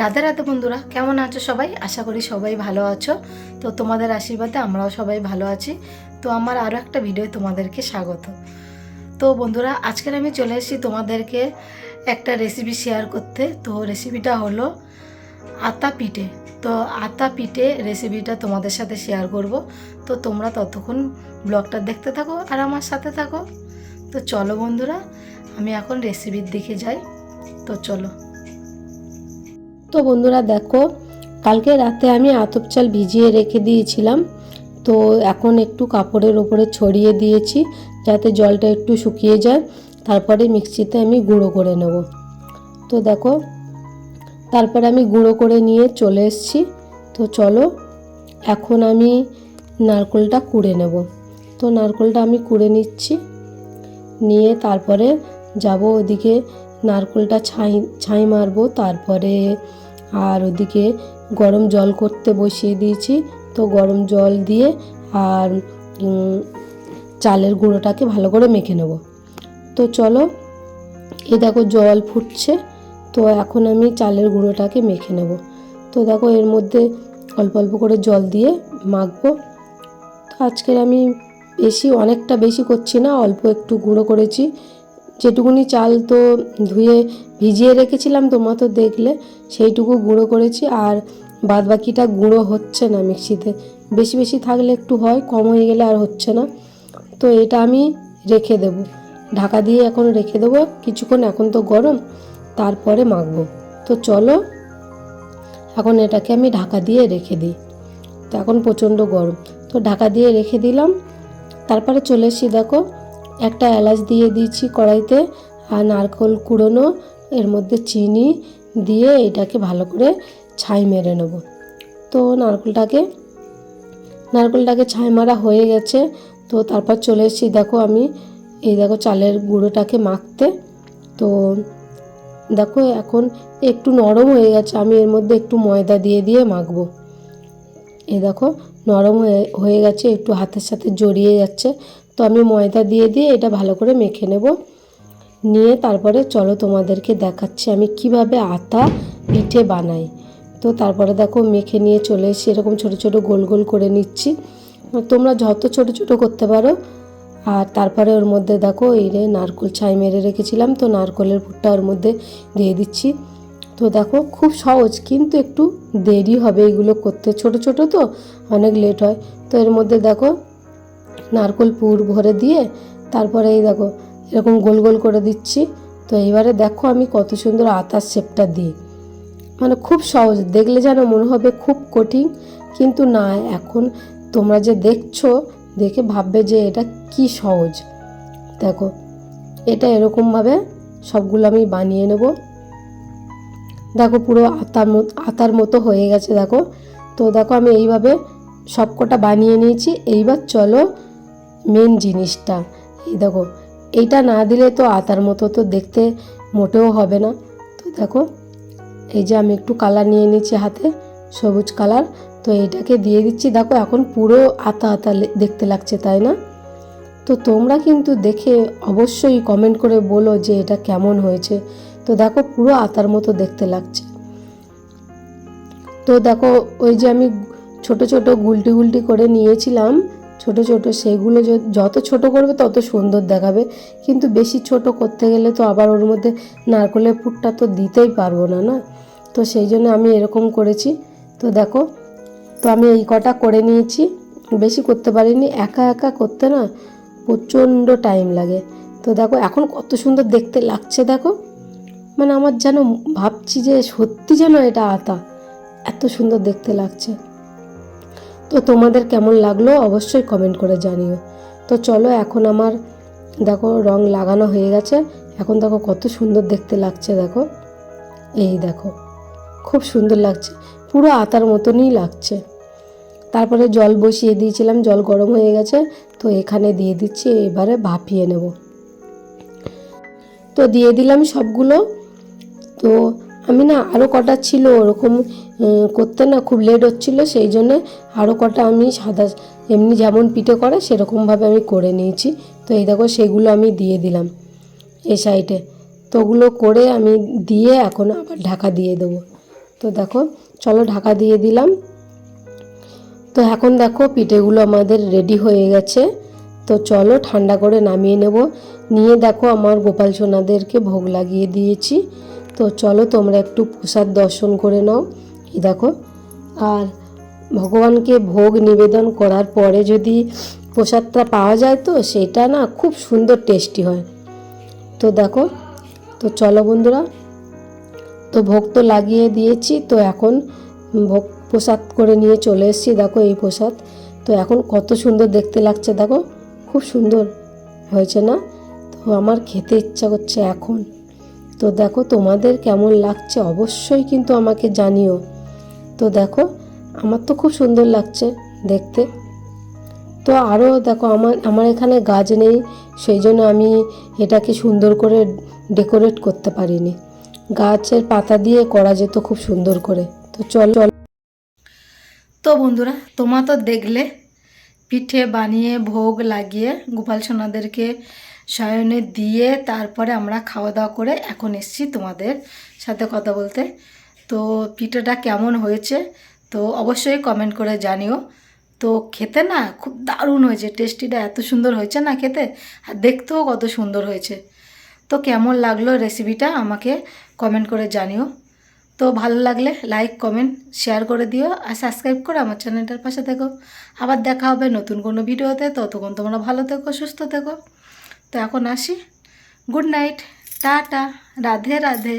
রাধে রাধে বন্ধুরা, কেমন আছো সবাই? আশা করি সবাই ভালো আছো। তো তোমাদের আশীর্বাদে আমরাও সবাই ভালো আছি। তো আমার আরও একটা ভিডিও তোমাদেরকে স্বাগত। তো বন্ধুরা আজকের আমি চলে এসেছি তোমাদেরকে একটা রেসিপি শেয়ার করতে। তো রেসিপিটা হলো আতা পিঠে। তো আতা পিঠে রেসিপিটা তোমাদের সাথে শেয়ার করব। তো তোমরা ততক্ষণ ব্লগটা দেখতে থাকো আর আমার সাথে থাকো। তো চলো বন্ধুরা, আমি এখন রেসিপির দিকে যাই। তো চলো। তো বন্ধুরা দেখো, কালকে রাতে আমি আতপ চাল ভিজিয়ে রেখে দিয়েছিলাম। তো এখন একটু কাপড়ের ওপরে ছড়িয়ে দিয়েছি যাতে জলটা একটু শুকিয়ে যায়। তারপরে মিক্সিতে আমি গুঁড়ো করে নেব। তো দেখো, তারপরে আমি গুঁড়ো করে নিয়ে চলে এসেছি। তো চলো, এখন আমি নারকোলটা কুড়ে নেব। তো নারকোলটা আমি কুড়ে নিচ্ছি। নিয়ে তারপরে যাব ওদিকে, নারকোলটা ছাই ছাই মারবো। তারপরে আর ওদিকে গরম জল করতে বসিয়ে দিয়েছি। তো গরম জল দিয়ে আর চালের গুঁড়োটাকে ভালো করে মেখে নেব। তো চলো এ দেখো জল ফুটছে। তো এখন আমি চালের গুঁড়োটাকে মেখে নেব। তো দেখো এর মধ্যে অল্প অল্প করে জল দিয়ে মাখবো। তো আজকের আমি বেশি, অনেকটা বেশি করছি না, অল্প একটু গুঁড়ো করেছি। যেটুকুনি চাল তো ধুয়ে ভিজিয়ে রেখেছিলাম, তোমরা তো দেখলে। সেইটুকু গুঁড়ো করেছি আর বাদ বাকিটা গুঁড়ো হচ্ছে না মিক্সিতে। বেশি বেশি থাকলে একটু হয়, কম হয়ে গেলে আর হচ্ছে না। তো এটা আমি রেখে দেব। ঢাকা দিয়ে এখন রেখে দেবো, কিছুক্ষণ এখন তো গরম, তারপরে মাখবো। তো চলো, এখন এটাকে আমি ঢাকা দিয়ে রেখে দিই। তো এখন প্রচণ্ড গরম। তো ঢাকা দিয়ে রেখে দিলাম। তারপরে চলে এসেছি, দেখো, একটা এলাচ দিয়ে দিয়েছি কড়াইতে আর নারকেল কুড়োনো এর মধ্যে চিনি দিয়ে এটাকে ভালো করে ছাই মেরে নেব। তো নারকেলটাকে নারকেলটাকে ছাই মারা হয়ে গেছে। তো তারপর চলে এসেছি, দেখো আমি এই দেখো চালের গুঁড়োটাকে মাখতে। তো দেখো এখন একটু নরম হয়ে গেছে, আমি এর মধ্যে একটু ময়দা দিয়ে দিয়ে মাখবো। এই দেখো নরম হয়ে হয়ে গেছে, একটু হাতের সাথে জড়িয়ে যাচ্ছে। তো আমি ময়দা দিয়ে দিয়ে এটা ভালো করে মেখে নেব। নিয়ে তারপরে চলো তোমাদেরকে দেখাচ্ছি আমি কীভাবে আতা পিঠে বানাই। তো তারপরে দেখো মেখে নিয়ে চলে এসেছি, এরকম ছোটো ছোটো গোল গোল করে নিচ্ছি। তোমরা যত ছোটো ছোটো করতে পারো। আর তারপরে ওর মধ্যে দেখো এই রে নারকোল ছাই মেরে রেখেছিলাম, তো নারকোলের পুরটা ওর মধ্যে দিয়ে দিচ্ছি। তো দেখো খুব সহজ, কিন্তু একটু দেরি হবে এগুলো করতে। ছোট ছোট তো অনেক লেট হয়। তো এর মধ্যে দেখো নারকোল পুর ভরে দিয়ে তারপরে এই দেখো এরকম গোল গোল করে দিচ্ছি। তো এইবারে দেখো আমি কত সুন্দর আতার শেপটা দিই। মানে খুব সহজ, দেখলে যেন মনে হবে খুব কঠিন, কিন্তু না, এখন তোমরা যে দেখছ, দেখে ভাববে যে এটা কি সহজ। দেখো, এটা এরকমভাবে সবগুলো আমি বানিয়ে নেব। দেখো পুরো আতার মতো আতার মতো হয়ে গেছে, দেখো। তো দেখো আমি এইভাবে সবকটা বানিয়ে নিয়েছি। এইবার চলো মেন জিনিসটা, এই দেখো। এইটা না দিলে তো আতার মতো তো দেখতে মোটেও হবে না। তো দেখো, এই যে আমি একটু কালার নিয়ে নিচ্ছি হাতে, সবুজ কালার তো এইটাকে দিয়ে দিচ্ছি। দেখো, এখন পুরো আতা আতা দেখতে লাগছে, তাই না? তো তোমরা কিন্তু দেখে অবশ্যই কমেন্ট করে বলো যে এটা কেমন হয়েছে। তো দেখো, পুরো আতার মতো দেখতে লাগছে। তো দেখো, ওই যে আমি ছোট ছোট গুলটি গুলটি করে নিয়েছিলাম। ছোট ছোট সেগুলো যত ছোট করবে তত সুন্দর দেখাবে। কিন্তু বেশি ছোট করতে গেলে তো আবার ওর মধ্যে নারকলের পুরটা তো দিতেই পারব না না? তো সেই জন্য আমি এরকম করেছি। তো দেখো, তো আমি এই কটা করে নিয়েছি। বেশি করতে পারিনি, একা একা করতে না প্রচণ্ড টাইম লাগে। তো দেখো, এখন কত সুন্দর দেখতে লাগছে দেখো। মানে আমার যেন ভাবছি যে সত্যি যেন এটা আতা। এত সুন্দর দেখতে লাগছে। তো তোমাদের কেমন লাগল অবশ্যই কমেন্ট করে জানিও। তো চলো এখন আমার, দেখো রং লাগানো হয়ে গেছে। এখন দেখো কত সুন্দর দেখতে লাগছে, দেখো। এই দেখো, খুব সুন্দর লাগছে। পুরো আতার মতনই লাগছে। তারপরে জল বসিয়ে দিয়েছিলাম, জল গরম হয়ে গেছে। তো এখানে দিয়ে দিচ্ছি, এবারে ভাপিয়ে নেব। তো দিয়ে দিলাম সবগুলো। তো আমি না আরও কটা ছিল, ওরকম করতে না খুব লেট হচ্ছিল, সেই জন্যে আরও কটা আমি সাদা, এমনি যেমন পিঠে করে সেরকমভাবে আমি করে নিয়েছি। তো এই দেখো সেগুলো আমি দিয়ে দিলাম এই সাইডে তো ওগুলো করে আমি দিয়ে এখন আবার ঢাকা দিয়ে দেবো। তো দেখো, চলো ঢাকা দিয়ে দিলাম। তো এখন দেখো পিঠেগুলো আমাদের রেডি হয়ে গেছে। তো চলো ঠান্ডা করে নামিয়ে নেব। নিয়ে দেখো আমার গোপাল সোনাদেরকে ভোগ লাগিয়ে দিয়েছি। তো চলো তোমরা একটু প্রসাদ দর্শন করে নাও। এই দেখো। আর ভগবানকে ভোগ নিবেদন করার পরে যদি প্রসাদটা পাওয়া যায় তো সেটা না খুব সুন্দর টেস্টি হয়। তো দেখো, তো চলো বন্ধুরা, তো ভোগ তো লাগিয়ে দিয়েছি, তো এখন ভোগ প্রসাদ করে নিয়ে চলে এসেছি। দেখো এই প্রসাদ। তো এখন কত সুন্দর দেখতে লাগছে, দেখো। খুব সুন্দর হয়েছে না? তো আমার খেতে ইচ্ছা করছে এখন। তো দেখো তোমাদের কেমন লাগছে? অবশ্যই কিন্তু আমাকে জানিও। তো দেখো, আমার তো খুব সুন্দর লাগছে দেখতে। তো আরও দেখো, আমার আমার এখানে গাছ নেই, সেই জন্য আমি এটাকে সুন্দর করে ডেকোরেট করতে পারিনি। গাছের পাতা দিয়ে করা যেত খুব সুন্দর করে। তো চল চল। তো বন্ধুরা, তোমার তো দেখলে, পিঠে বানিয়ে ভোগ লাগিয়ে গোপাল সোনাদেরকে শয়নে দিয়ে তারপরে আমরা খাওয়া দাওয়া করে এখন এসছি তোমাদের সাথে কথা বলতে। তো পিঠাটা কেমন হয়েছে? তো অবশ্যই কমেন্ট করে জানিও। তো খেতে না খুব দারুণ হয়েছে টেস্টিটা এত সুন্দর হয়েছে না খেতে? আর দেখতেও কত সুন্দর হয়েছে। তো কেমন লাগল রেসিপিটা আমাকে কমেন্ট করে জানিও। তো ভালো লাগলে লাইক কমেন্ট শেয়ার করে দিও আর সাবস্ক্রাইব করে আমার চ্যানেলটার পাশে থেকো। আবার দেখা হবে নতুন কোনো ভিডিওতে ততক্ষণ তোমরা ভালো থেকো, সুস্থ থেকো। তো এখন আসি। Good night tata Radhe Radhe.